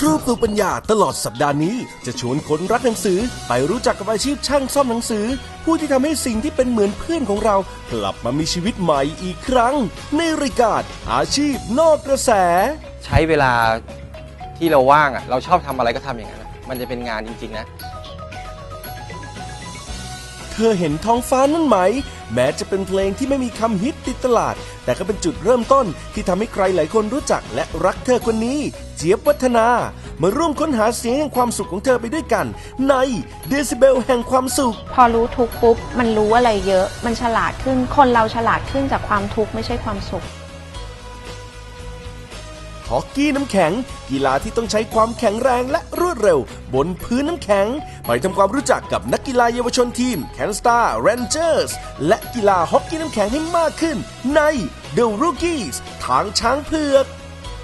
ทรูปลูกปัญญาตลอดสัปดาห์นี้ จะชวนคนรักหนังสือไปรู้จักกับอาชีพช่างซ่อมหนังสือ ผู้ที่ทำให้สิ่งที่เป็นเหมือนเพื่อนของเรา กลับมามีชีวิตใหม่อีกครั้ง ในรายการอาชีพนอกกระแส ใช้เวลาที่เราว่างอะเราชอบทำอะไรก็ทำอย่างนั้นอะมันจะเป็นงานจริง ๆ นะ เธอเห็นท้องฟ้านั่นไหม แม้จะเป็นเพลงที่ไม่มีคำฮิตติดตลาด แต่ก็เป็นจุดเริ่มต้นที่ทำให้ใครหลายคนรู้จักและรักเธอคนนี้ เจี๊ยบวัฒนา มาร่วมค้นหาเสียงแห่งความสุขของเธอไปด้วยกัน ในเดซิเบลแห่งความสุข พอรู้ทุกปุ๊บ มันรู้อะไรเยอะ มันฉลาดขึ้นคนเราฉลาดขึ้นจากความทุกข์ไม่ใช่ความสุข ฮอกกี้น้ำแข็ง กีฬาที่ต้องใช้ความแข็งแรงและรวดเร็ว บนพื้นน้ำแข็ง ไปทำความรู้จักกับนักกีฬาเยาวชนทีม Can Star Rangers และกีฬาฮอกกี้น้ำแข็งให้มากขึ้น ใน The Rookies ทางช้างเผือก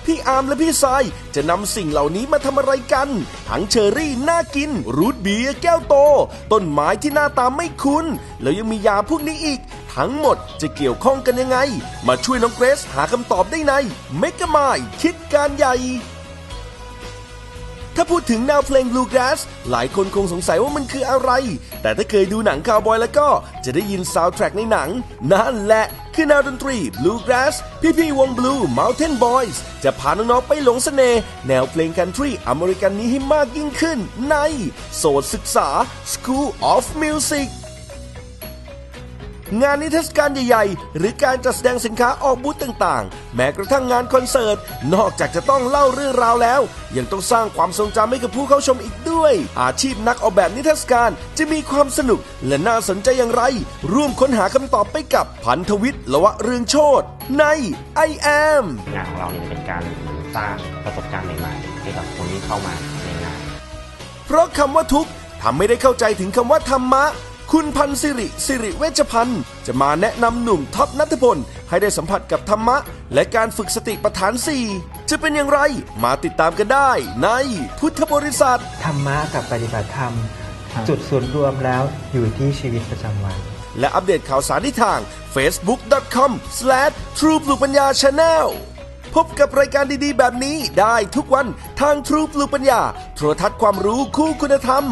พี่อาร์มและพี่ทรายจะนำสิ่งเหล่านี้มาทำอะไรกัน ทั้งเชอรี่น่ากิน รูทเบียร์แก้วโต ต้นไม้ที่หน้าตาไม่คุ้น แล้วยังมียาพวกนี้อีก ทั้งหมดจะเกี่ยวข้องกันยังไง มาช่วยน้องเกรซหาคำตอบได้ในเมกะมายคิดการใหญ่ ถ้าพูดถึงแนวเพลง Bluegrass หลายคนคงสงสัยว่ามันคืออะไร แต่ถ้าเคยดูหนังคาวบอยแล้วก็จะได้ยินซาวด์แทร็กในหนัง นั่นแหละคือแนวดนตรี Bluegrass พี่ๆวง Blue Mountain Boys จะพาน้องๆไปหลงเสน่ห์แนวเพลงคันทรีอเมริกันนี้ให้มากยิ่งขึ้นในโสดศึกษา School of Music งานนิทรรศการใหญ่ๆ หรือการจัดแสดงสินค้าออกบูธต่างๆ แม้กระทั่งงานคอนเสิร์ต นอกจากจะต้องเล่าเรื่องราวแล้ว ยังต้องสร้างความทรงจำให้กับผู้เข้าชมอีกด้วย อาชีพนักออกแบบนิทรรศการจะมีความสนุกและน่าสนใจอย่างไร ร่วมค้นหาคำตอบไปกับพันธวิทย์ละวะเรืองโชตใน I am งานของเราเนี่ยจะเป็นการสร้างประสบการณ์ใหม่ๆให้กับคนที่เข้ามาในงาน เพราะคำว่าทุกข์ทำไม่ได้เข้าใจถึงคำว่าธรรมะ คุณพันธ์สิริสิริเวชพันธ์จะมาแนะนำหนุ่มท็อปนัทพล ให้ได้สัมผัสกับธรรมะ และการฝึกสติปัฏฐานสี่จะเป็นอย่างไรมาติดตามกันได้ในพุทธบริษัท ธรรมะกับปฏิบัติธรรม จุดศูนย์รวมแล้วอยู่ที่ชีวิตประจำวัน และอัปเดตข่าวสารที่ทาง facebook.com/true ปลูกปัญญา channel พบกับรายการดีๆ แบบนี้ได้ทุกวันทาง True ปลูกปัญญา โทรทัศน์ความรู้คู่คุณธรรม